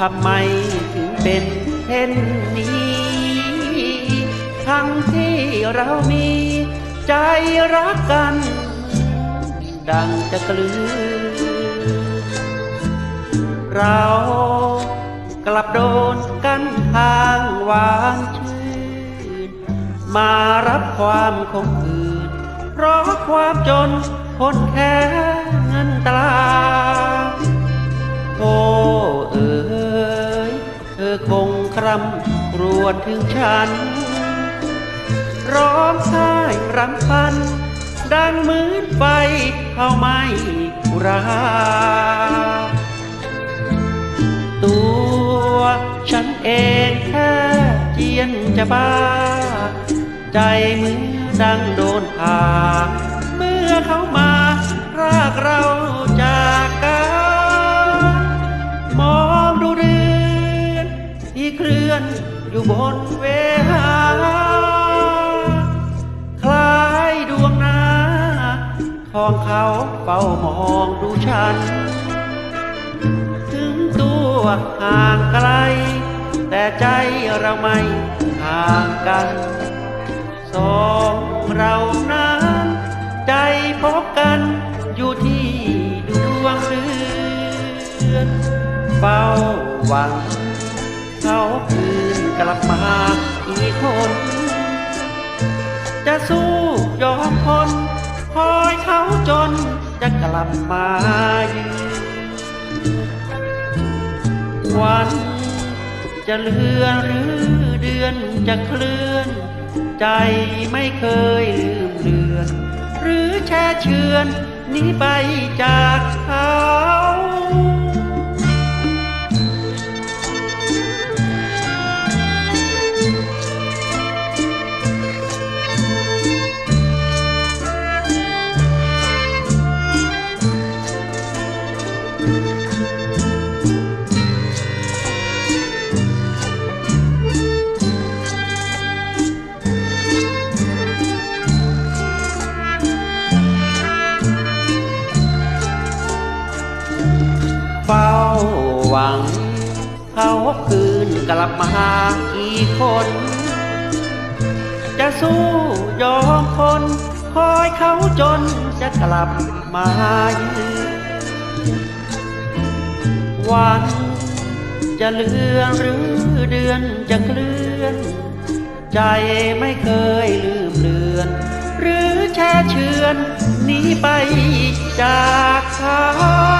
ทำไมถึงเป็นเช่นนี้ ทั้งที่เรามีใจรักกัน ดังจะกลืนเรากลับโดนกันทางหวานชื่น มารับความคงคืนเพราะความจนคนแค้นเงินตรา ร่ำครวญถึงฉัน ร้องไห้รำพัน ดังเหมือนไฟเข้าไหม้อุราตัวฉันเองแค่เจียนจะบ้า ใจเหมือนดังโดนผ่า เคลื่อนอยู่บนเวหา คล้ายดวงนาทองเขาเฝ้ามองดูฉัน ถึงตัวห่างไกล แต่ใจเราไม่ห่างกัน สองเรานั้นใจพบกันอยู่ที่ดวงเรือนเฝ้าหวัง เขาคืนกลับมาอีกคน จะสู้ยอมคนคอยเขาจนจะกลับมายืนวันจะเลือนหรือเดือนจะเคลื่อน ใจไม่เคยลืมเลือน หรือแช่เชือนหนี้ไปจากเขา เขาคืนกลับมาอีกคน จะสู้ยอมคน คอยเขาจนจะกลับมายืนวันจะเลือนหรือเดือนจะเคลื่อน ใจไม่เคยลืมเลือน หรือแช่เชือนหนีไปจากเขา